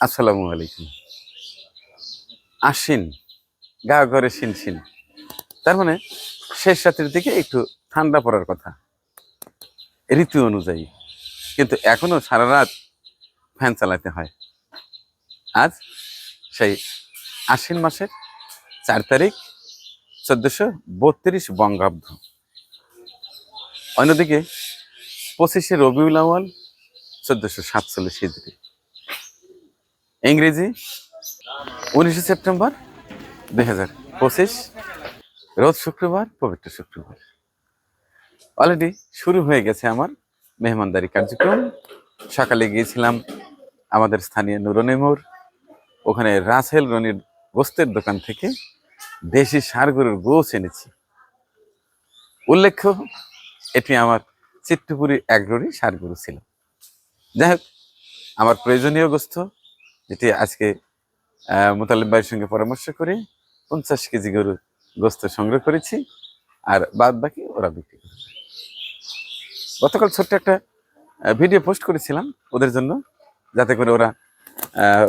আসসালামু আলাইকুম। আশ্বিন গা ঘরে শিন শিন। তার মানে শেষ রাতের দিকে একটু ঠান্ডা পড়ার কথা। ঋতু অনুযায়ী। কিন্তু এখনও সারা রাত ফ্যান চালাতে হয়। আজ সেই আশ্বিন মাসের চার তারিখ, চোদ্দশো বত্রিশ বঙ্গাব্দ। অন্যদিকে পঁচিশে রবিউল আওয়াল চোদ্দশো সাতচল্লিশ হিজড়ি ইংরেজি উনিশে সেপ্টেম্বর দুই হাজার পঁচিশ, রোজ শুক্রবার, পবিত্র শুক্রবার। অলরেডি শুরু হয়ে গেছে আমার মেহমানদারি কার্যক্রম। সকালে গিয়েছিলাম আমাদের স্থানীয় নুরনিমোর ওখানে রাসেল রনির গোস্তের দোকান থেকে দেশি গরুর গোছ এনেছি। উল্লেখ্য, এটি আমার চিত্তপুরী সার গরু ছিল। যাই হোক, আমার প্রয়োজনীয় গোস্ত যেটি আজকে আহ, মোতালেব ভাইয়ের সঙ্গে পরামর্শ করে পঞ্চাশ কেজি গরু গোস্ত সংগ্রহ করেছি আর বাদ বাকি ওরা বিক্রি করবে। গতকাল ছোট্ট একটা ভিডিও পোস্ট করেছিলাম ওদের জন্য যাতে করে ওরা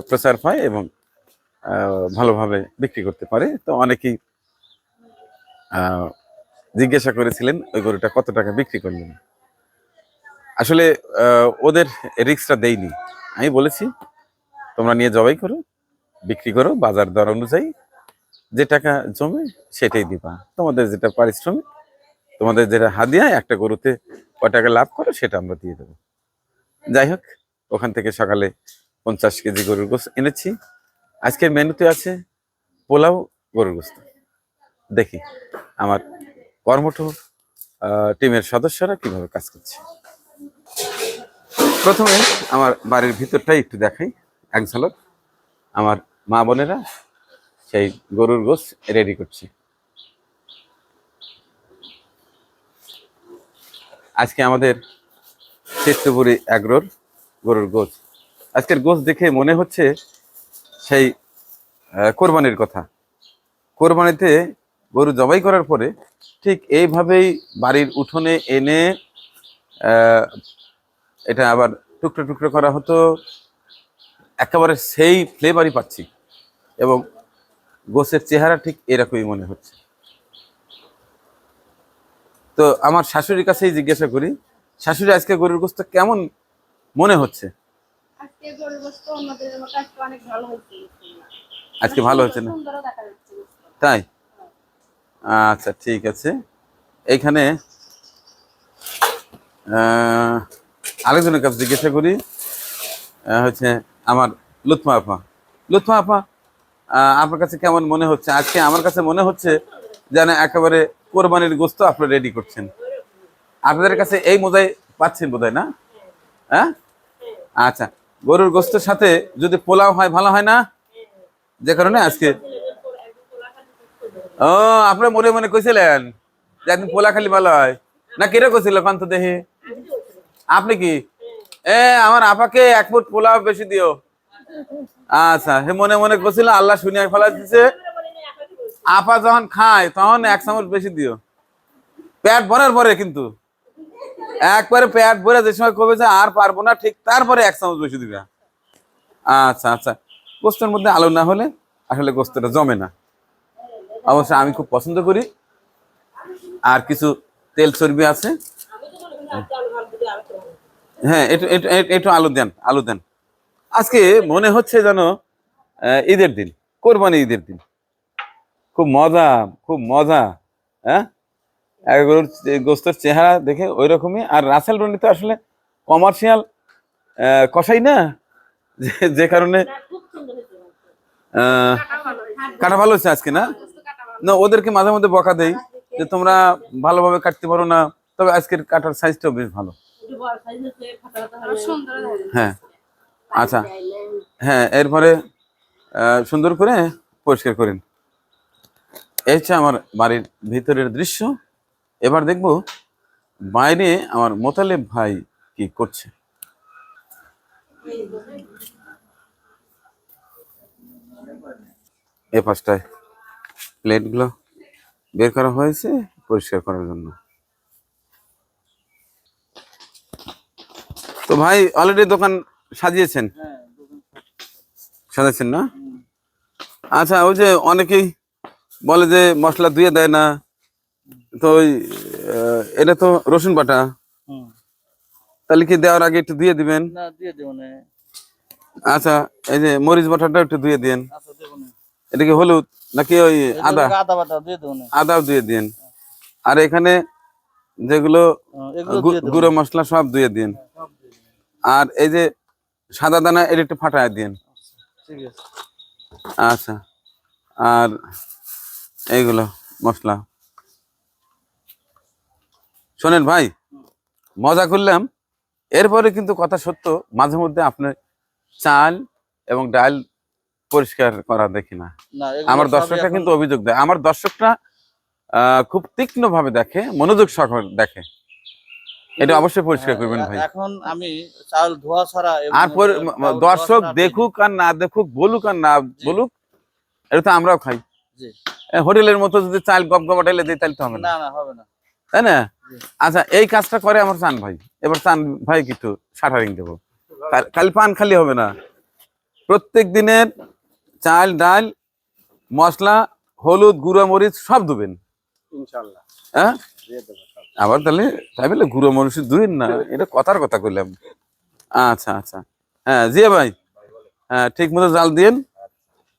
প্রচার পায় এবং ভালোভাবে বিক্রি করতে পারে। তো অনেকেই জিজ্ঞাসা করেছিলেন ওই গরুটা কত টাকা বিক্রি করলেন? আসলে ওদের রিক্সটা দেইনি। আমি বলেছি তোমরা নিয়ে জবাই করো, বিক্রি করো, বাজার দর অনুযায়ী যে টাকা জমে সেটাই দিবা। তোমাদের যেটা পারিশ্রমিক, তোমাদের যেটা হাদিয়া, একটা গরুতে ক টাকা লাভ করো, সেটা আমরা দিয়ে দেবো। যাই হোক, ওখান থেকে সকালে পঞ্চাশ কেজি গরুর গোস্ত এনেছি। আজকের মেনুতে আছে পোলাও গরুর গোস্ত। দেখি আমার কর্মঠ টিমের সদস্যরা কীভাবে কাজ করছে। প্রথমে আমার বাড়ির ভিতরটাই একটু দেখাই। এক ঝলক আমার মা বোনেরা সেই গরুর গোস রেডি করছে। আজকে আমাদের চিত্তপুরি এগ্রোর গরুর গোস আজকের গোস দেখে মনে হচ্ছে সেই কোরবানির কথা। কোরবানিতে গরু জবাই করার পরে ঠিক এইভাবেই বাড়ির উঠোনে এনে এটা আবার টুকরো টুকরো করা হতো একেবারে সেই ফ্লেভারই পাচ্ছি। এবং গোসের চেহারা ঠিক এরকমই মনে হচ্ছে। তো আমার শাশুড়ির কাছেই জিজ্ঞাসা করি শাশুড়ি আজকে গরুর গোস্ত কেমন মনে হচ্ছে? আজকে ভালো হচ্ছে না। তাই? আচ্ছা ঠিক আছে। এইখানে আরেকজনের কাছে জিজ্ঞাসা করি হচ্ছে আমার লুৎমা আপা। লুৎমা আপা আপনার কাছে কেমন মনে হচ্ছে? আজকে আমার কাছে মনে হচ্ছে যেন একেবারে কোরবানির গোস্ত আপনি রেডি করছেন। আপনাদের কাছে এই মোজাই পাচ্ছেন বোধহয়, না? হ্যাঁ? আচ্ছা গরুর গোস্তের সাথে যদি পোলাও হয়, ভালো হয় না? যে কারণে আজকে ও, আপনার মনে মনে কইছিলেন যে একদিন পোলা খালি ভালো হয়। না কেটে কইছিল কান্ত দেহে? আপনি কি? আমার আপাকে এক ফুট পোলাও বেশি দিও। আচ্ছা হে মনে মনে করছিল আল্লাহ শুনিয়া ফেলা দিছে। আপা যখন খায়, তখন এক চামচ বেশি দিও। পেট ভরার পরে কিন্তু। একবারে পেট ভরে যে সময় কবে যে আর পারব না, ঠিক তারপরে এক চামচ বেশি দিবে। আচ্ছা আচ্ছা। গোস্তের মধ্যে আলো না হলে আসলে গোস্তটা জমে না। অবশ্য আমি খুব পছন্দ করি। আর কিছু তেল চর্বি আছে। হ্যাঁ একটু একটু আলু দেন আলু দেন। আজকে মনে হচ্ছে যেন ঈদের দিন কোরবানি ঈদের দিন। খুব মজা খুব মজা হ্যাঁ? এগুলোর গোস্তের চেহারা দেখে ওই রকমই আর রাসেল রনি তো আসলে কমার্শিয়াল কষাই না যে- যে কারণে কাটা ভালো হচ্ছে আজকে না? না ওদেরকে মাঝে মধ্যে বকা দেই যে তোমরা ভালোভাবে কাটতে পারো না তবে আজকের কাটার সাইজটাও বেশ ভালো। হ্যাঁ আচ্ছা। হ্যাঁ এরপরে সুন্দর করে পরিষ্কার করেন। এই হচ্ছে আমার বাড়ির ভিতরের দৃশ্য। এবার দেখব বাইরে আমার মোতালেব ভাই কি করছে। এ পাশটায় প্লেটগুলো বের করা হয়েছে পরিষ্কার করার জন্য। তো ভাই অলরেডি দোকান সাজিয়েছেন? সাজাচ্ছেন না? আচ্ছা ওই যে অনেকেই বলে যে মশলা ধুয়ে দেয় না। তো ওই এটা তো রসুন বাটা। তাহলে কি দেওয়ার আগে একটু ধুয়ে দিবেন? আচ্ছা এই যে মরিচ বাটাটা একটু ধুয়ে দিন আচ্ছা এটা কি হলুদ নাকি ওই আদা? আদাও দিয়ে দিন আর এখানে যেগুলো গুঁড়ো মশলা সব ধুয়ে দিন। আর এই যে সাদা দানা এটা একটু ফাটায় দিন। আচ্ছা। আর এইগুলো মশলা। শোনেন ভাই মজা করলাম। এরপরে কিন্তু কথা সত্য মাঝে মধ্যে আপনার চাল এবং ডাল পরিষ্কার করা দেখি না। আমার দর্শকরা কিন্তু অভিযোগ দেয়। আমার দর্শকরা খুব তীক্ষ্ণ ভাবে দেখে মনোযোগ সহ দেখে। এটা অবশ্যই পরিষ্কার করবেন হ্যাঁ, ভাই। এখন আমি চাল ধোয়া ছাড়া আর দর্শক দেখুক আর না দেখুক বলুক আর না বলুক এটা তো আমরাও খাই। হোটেলের মতো যদি চাল গপ গপ ঢেলে দিই তাহলে তো হবে না। না না হবে না। তাই না? আচ্ছা এই কাজটা করে আমার চান ভাই। এবার চান ভাই কিছু শাটারিং দেবো। খালি পান খালি হবে না। প্রত্যেক দিনের চাল ডাল মশলা হলুদ গুঁড়ো মরিচ সব দেবেন। ইনশাআল্লাহ হ্যাঁ? দিয়ে দেবো। সব। আবার তাহলে তাই বলে গুঁড়ো মরিচ দুইন না, এটা কথার কথা কইলাম। আচ্ছা আচ্ছা। হ্যাঁ জিয়া ভাই হ্যাঁ ঠিক মতো জাল দিন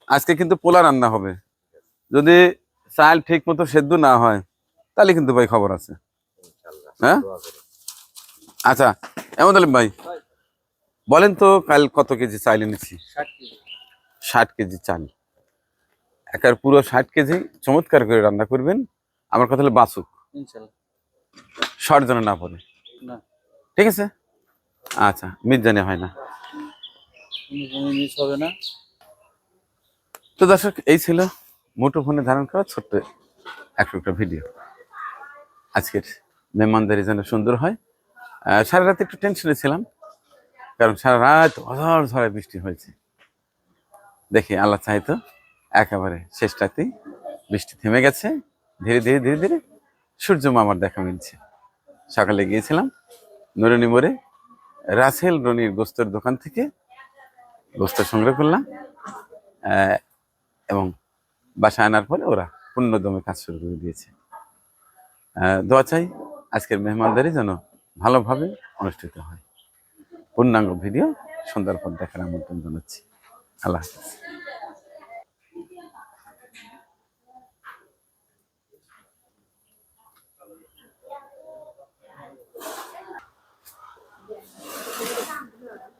আজকে কিন্তু পোলা রান্না হবে। যদি চাল ঠিক মতো সেদ্ধ না হয়, তাহলে কিন্তু ভাই খবর আছে। হ্যাঁ? আচ্ছা এমন তাহলে ভাই, বলেন তো কাল কত কেজি চাল এনেছি? ষাট কেজি চাল। একার পুরো ষাট কেজি, চমৎকার করে রান্না করবেন। আমার কথা হলো বাসুক। ইনশাআল্লাহ শর্ট যেন না পড়ে। ঠিক আছে? আচ্ছা মির্জানি হয় না। কোনো কোনো মিস হবে না। তো দর্শক এই ছিল মুঠোফোনে ধারণ করা ছোট্ট এক টুকরা ভিডিও আজকের মেহমানদারি যেন সুন্দর হয়। সারা রাত একটু টেনশনে ছিলাম কারণ সারা রাত অঝড় ঝড়ে বৃষ্টি হয়েছে। দেখি আল্লাহ চাইতো একেবারে শেষ রাতেই বৃষ্টি থেমে গেছে। ধীরে ধীরে ধীরে ধীরে সূর্য মামার দেখা মিলছে। সকালে গিয়েছিলাম নুরনি মোড়ে। রাসেল রনির গোস্তর দোকান থেকে গোস্ত সংগ্রহ করলাম এবং বাসায় আনার পরে ওরা পূর্ণ দমে কাজ শুরু করে দিয়েছে। দোয়া চাই আজকের মেহমানদারি যেন ভালোভাবে অনুষ্ঠিত হয়। পূর্ণাঙ্গ ভিডিও সন্ধ্যার পর দেখার আমন্ত্রণ জানাচ্ছি। আল্লাহ হাফিজ।